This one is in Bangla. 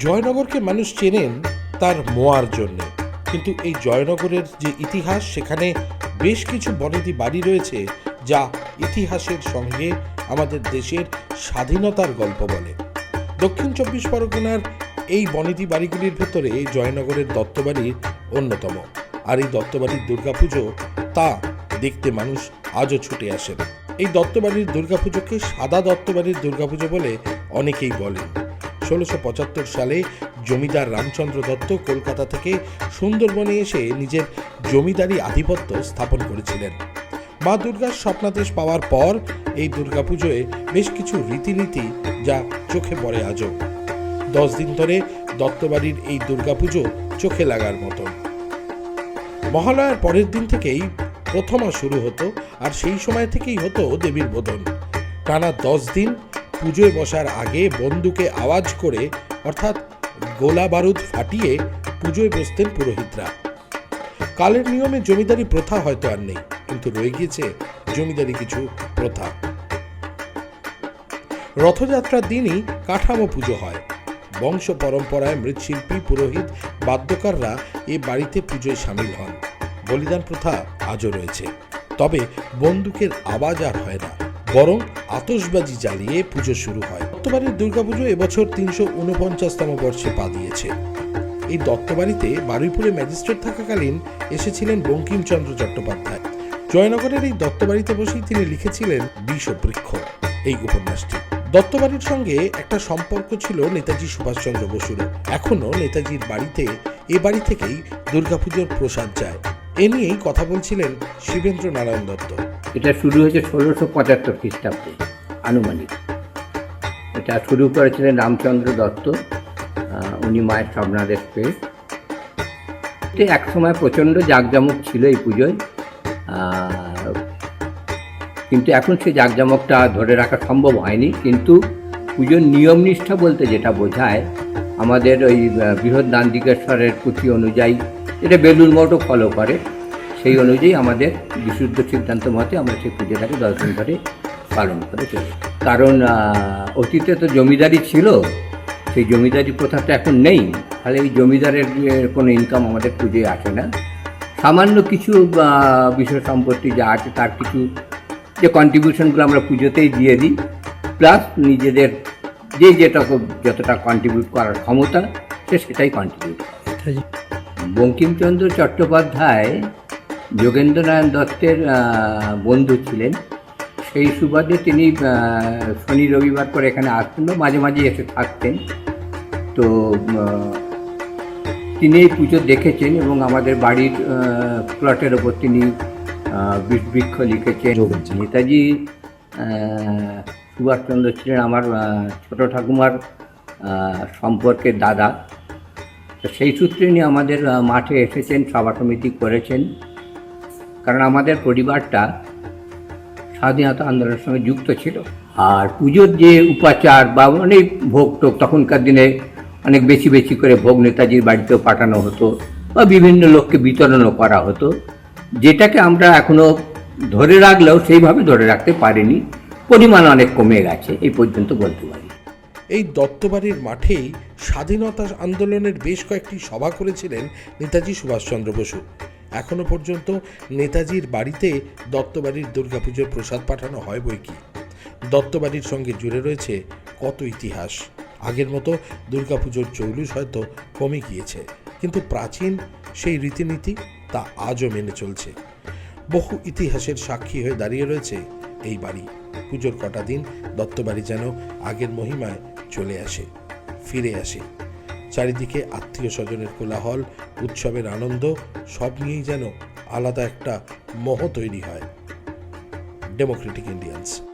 জয়নগরকে মানুষ চেনেন তার মোয়ার জন্য। কিন্তু এই জয়নগরের যে ইতিহাস, সেখানে বেশ কিছু বনেদি বাড়ি রয়েছে যা ইতিহাসের সঙ্গে আমাদের দেশের স্বাধীনতার গল্প বলে। দক্ষিণ চব্বিশ পরগনার এই বনেদি বাড়িগুলির ভেতরে জয়নগরের দত্তবাড়ির অন্যতম। আর এই দত্তবাড়ির দুর্গাপুজো তা দেখতে মানুষ আজও ছুটে আসেন। এই দত্তবাড়ির দুর্গাপুজোকে সাদা দত্তবাড়ির দুর্গাপুজো বলে অনেকেই বলেন। ষোলোশো সালে জমিদার রামচন্দ্র দত্ত কলকাতা থেকে সুন্দরবনে এসে নিজের জমিদারি আধিপত্য স্থাপন করেছিলেন। মা দুর্গার স্বপ্নাদেশ পাওয়ার পর এই দুর্গাপুজোয় বেশ কিছু রীতিনীতি যা চোখে পড়ে আজও। দশ দিন ধরে দত্তবাড়ির এই দুর্গাপুজো চোখে লাগার মতো। মহালয়ার পরের দিন থেকেই প্রথমা শুরু হতো আর সেই সময় থেকেই হতো দেবীর বোধন। টানা দশ দিন পুজোয় বসার আগে বন্দুকে আওয়াজ করে, অর্থাৎ গোলা বারুদ ফাটিয়ে পুজোয় বসতেন পুরোহিতরা। কালের নিয়মে জমিদারি প্রথা হয়তো আর নেই, কিন্তু রয়ে গিয়েছে জমিদারি কিছু প্রথা। রথযাত্রার দিনই কাঠামো পুজো হয়। বংশ পরম্পরায় মৃৎশিল্পী, পুরোহিত, বাদ্যকাররা এ বাড়িতে পুজোয় সামিল হন। বলিদান প্রথা আজও রয়েছে। তবে বন্দুকের আওয়াজ আর হয় না। বরং আতশবাজি জ্বালিয়ে পুজো শুরু হয়। দত্তবাড়ির দুর্গাপুজো এবছর তিনশো উনপঞ্চাশতম বর্ষে পা দিয়েছে। এই দত্তবাড়িতে বারুইপুরে ম্যাজিস্ট্রেট থাকাকালীন এসেছিলেন বঙ্কিমচন্দ্র চট্টোপাধ্যায়। জয়নগরের এই দত্তবাড়িতে বসেই তিনি লিখেছিলেন বিষবৃক্ষ এই উপন্যাসটি। দত্তবাড়ির সঙ্গে একটা সম্পর্ক ছিল নেতাজি সুভাষচন্দ্র বসুরও। এখনও নেতাজির বাড়িতে এ বাড়ি থেকেই দুর্গাপুজোর প্রসাদ যায়। এ নিয়েই কথা বলছিলেন শিবেন্দ্র নারায়ণ দত্ত। এটা শুরু হয়েছে ষোলোশো পঁচাত্তর খ্রিস্টাব্দে, আনুমানিক। এটা শুরু করেছিলেন রামচন্দ্র দত্ত উনি মায়ের স্বপ্নাদেশ পেয়ে। এক সময় প্রচণ্ড জাঁকজমক ছিল এই পুজোয় কিন্তু এখন সেই জাঁকজমকটা ধরে রাখা সম্ভব হয়নি। কিন্তু পুজোর নিয়ম নিষ্ঠা বলতে যেটা বোঝায় আমাদের ওই বৃহৎ নান্দিকেশ্বরের পুঁথি অনুযায়ী এটা বেলুর মঠও ফলো করে। সেই অনুযায়ী আমাদের বিশুদ্ধ সিদ্ধান্ত মতে আমরা সেই পুজোটাকে দশ দিন ধরে পালন করে চলি কারণ অতীতে তো জমিদারি ছিল, সেই জমিদারি প্রথাটা এখন নেই। তাহলে এই জমিদারের কোনো ইনকাম আমাদের পুজোয় আসে না। সামান্য কিছু বিষয় সম্পত্তি যা আছে তার কিছু যে কন্ট্রিবিউশনগুলো আমরা পুজোতেই দিয়ে দিই। প্লাস নিজেদের যে যেটা যতটা কন্ট্রিবিউট করার ক্ষমতা সে সেটাই কন্ট্রিবিউট করে। বঙ্কিমচন্দ্র চট্টোপাধ্যায় যোগেন্দ্রনারায়ণ দত্তের বন্ধু ছিলেন। সেই সুবাদে তিনি শনি রবিবার করে এখানে আসতেন বা মাঝে মাঝে এসে থাকতেন। তো তিনি এই পুজো দেখেছেন এবং আমাদের বাড়ির প্লটের ওপর তিনি বৃক্ষ লিখেছেন। নেতাজি সুভাষচন্দ্র ছিলেন আমার ছোট ঠাকুমার সম্পর্কের দাদা। তো সেই সূত্রে নিয়ে আমাদের মাঠে এসেছেন, সভা সমিতি করেছেন। কারণ আমাদের পরিবারটা স্বাধীনতা আন্দোলনের সঙ্গে যুক্ত ছিল। আর পুজোর যে উপাচার বা অনেক ভোগ টোক তখনকার দিনে অনেক বেশি বেশি করে ভোগ নেতাজির বাড়িতেও পাঠানো হতো বা বিভিন্ন লোককে বিতরণও করা হতো। যেটাকে আমরা এখনও ধরে রাখলেও সেইভাবে ধরে রাখতে পারিনি। পরিমাণ অনেক কমে গেছে, এই পর্যন্ত বলতে পারি। এই দত্তবাড়ির মাঠেই স্বাধীনতা আন্দোলনের বেশ কয়েকটি সভা করেছিলেন নেতাজি সুভাষচন্দ্র বসু। এখনও পর্যন্ত নেতাজির বাড়িতে দত্তবাড়ির দুর্গাপুজোর প্রসাদ পাঠানো হয় বই কি। দত্তবাড়ির সঙ্গে জুড়ে রয়েছে কত ইতিহাস। আগের মতো দুর্গাপুজোর চৌলুস হয়তো কমে গিয়েছে, কিন্তু প্রাচীন সেই রীতিনীতি তা আজও মেনে চলছে। বহু ইতিহাসের সাক্ষী হয়ে দাঁড়িয়ে রয়েছে এই বাড়ি। পুজোর কটা দিন দত্তবাড়ি যেন আগের মহিমায় চলে আসে, ফিরে আসে। চারিদিকে আত্মীয় স্বজনের কোলাহল, উৎসবের আনন্দ, সব নিয়েই যেন আলাদা একটা মহ তৈরি হয়। Democratic Indians